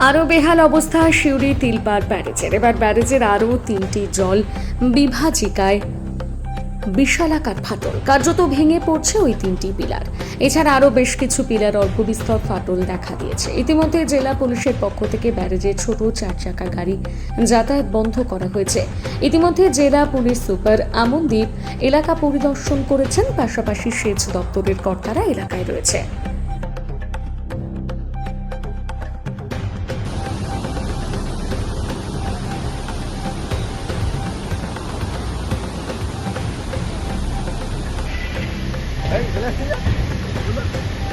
আরও বেহাল অবস্থা শিউরি তিলপার ব্যারেজের। এবার ব্যারেজের আরও তিনটি জল বিভাজিকায় বিশালাকার ফাটল। কার্যত ভেঙে পড়ছে ওই তিনটি পিলার। এছাড়া আরও বেশ কিছু পিলার অল্প বিস্তর ফাটল দেখা দিয়েছে। ইতিমধ্যে জেলা পুলিশের পক্ষ থেকে ব্যারেজে ছোট চার চাকা গাড়ি যাতায়াত বন্ধ করা হয়েছে। ইতিমধ্যে জেলা পুলিশ সুপার আমনদীপ এলাকা পরিদর্শন করেছেন, পাশাপাশি সেচ দপ্তরের কর্তারা এলাকায় রয়েছে। কি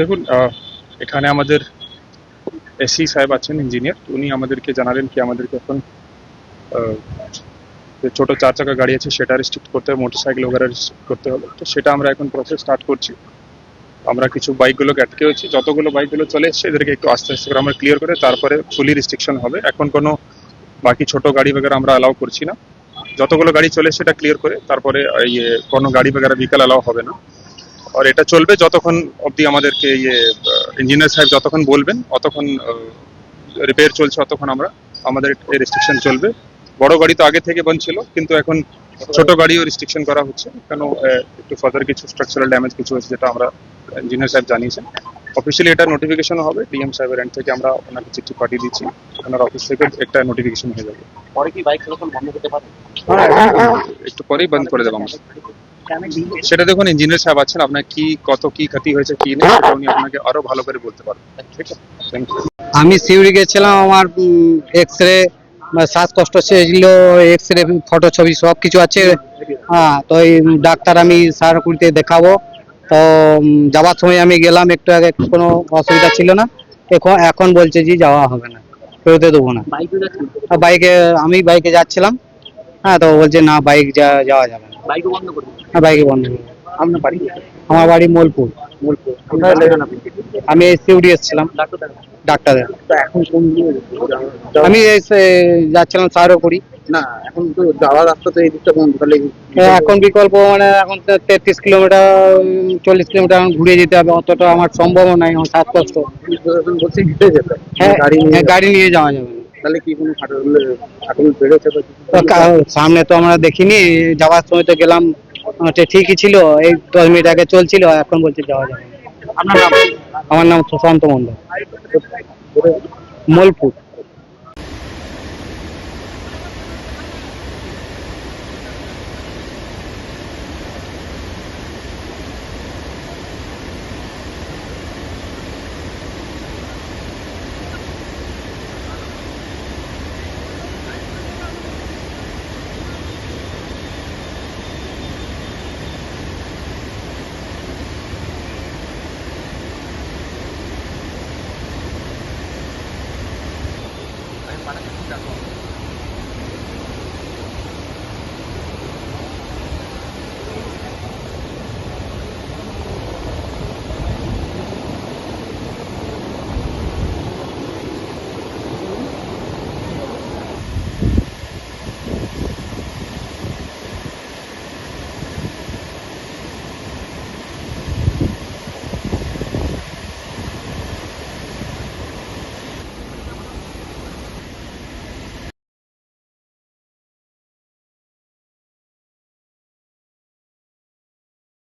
দেখুন এখানে আমাদের এসি সাহেব আছেন ইঞ্জিনিয়ার উনি আমাদেরকে জানালেন কি আমাদেরকে এখন ছোট চার চাকা গাড়ি আছে সেটা রেস্ট্রিক্ট করতে হবে মোটর সাইকেল ওগুলো রেস্ট্রিক্ট করতে হবে। তো সেটা আমরা এখন প্রসেস স্টার্ট করছি। আমরা কিছু বাইকগুলোকে আটকে হয়েছি যতগুলো বাইকগুলো চলে এসছে, এদেরকে একটু আস্তে আস্তে করে আমরা ক্লিয়ার করে তারপরে ফুলি রেস্ট্রিকশন হবে। এখন কোনো বাকি ছোট গাড়ি বগেরা আমরা অ্যালাউ করছি না। যতগুলো গাড়ি চলে সেটা ক্লিয়ার করে তারপরে ইয়ে কোনো গাড়ি বগেরা বিকাল অ্যালাউ হবে না। আর এটা চলবে যতক্ষণ অবধি আমাদেরকে ইয়ে ইঞ্জিনিয়ার সাহেব যতক্ষণ বলবেন অতক্ষণ রিপেয়ার চলছে অতক্ষণ আমরা আমাদের এই রেস্ট্রিকশন চলবে। বড় গাড়ি তো আগে থেকে বন্ধ ছিল কিন্তু এখন ছোট গাড়িও রেস্ট্রিকশন করা হচ্ছে। কেন একটু ফার্দার কিছু স্ট্রাকচারাল ড্যামেজ কিছু হয়েছে যেটা আমরা ইঞ্জিনিয়ার সাহেব জানিয়েছেন। অফিসিয়ালি এটা নোটিফিকেশন হবে ডিএম সাহেবের এন্ড থেকে আমরা ওনাকে চিঠি পাঠিয়ে দিচ্ছি। ওনার অফিস থেকে একটা নোটিফিকেশন হয়ে যাবে। পরে কি বাইক চলাচল বন্ধ করতে পারবে একটু পরেই বন্ধ করে দেবো আমরা। সেটা দেখুন ইঞ্জিনিয়ার সাহেব আছেন আপনার কি কত কি ক্ষতি হয়েছে কি নেই সেটা উনি আপনাকে আরও ভালো করে বলতে পারবেন। ঠিক আছে থ্যাংক ইউ আমি সিউড়ি গেছিলাম আমার এক্স রে শ্বাসকষ্ট ছিল এক্স রে ফটো ছবি সব কিছু আছে। হ্যাঁ তো এই ডাক্তার আমি সারাকুড়িতে দেখাবো। তো যাওয়ার সময় আমি গেলাম একটু আগে কোনো অসুবিধা ছিল না। এখন এখন বলছে যে যাওয়া হবে না ফেরোতে দেবো না। বাইক আমি বাইকে যাচ্ছিলাম। হ্যাঁ তো বলছে না বাইক যা- যাওয়া যাবে না বন্ধ করবে হ্যাঁ বাইকে বন্ধ। আপনার বাড়ি আমার বাড়ি মোলপুর। আপনি। আমি সিউড়ি এসেছিলাম। ডাক্তার এখন কোন আমি যাচ্ছিলাম সারকুড়ি না এখন তো যাওয়ার রাস্তা তো এই দিকটা বন্ধ তাহলে হ্যাঁ, এখন বিকল্প মানে এখন তো তেত্রিশ কিলোমিটার চল্লিশ কিলোমিটার এখন ঘুরে যেতে হবে। অতটা আমার সম্ভব নাই আমার শ্বাসকষ্ট। বলছে ঘুরে যেতে হ্যাঁ গাড়ি নিয়ে হ্যাঁ, গাড়ি নিয়ে যাওয়া যাবে। তাহলে কি কোনো ফাটল ফাটল বেড়েছে বা কিছু? তো কা- সামনে তো আমরা দেখিনি যাওয়ার সময় তো গেলাম ঠিকই ছিল এই দশ মিনিট আগে চলছিল এখন বলছে যাওয়া যাবে। আমার নাম সুশান্ত মন্ডল মোলপুর platform.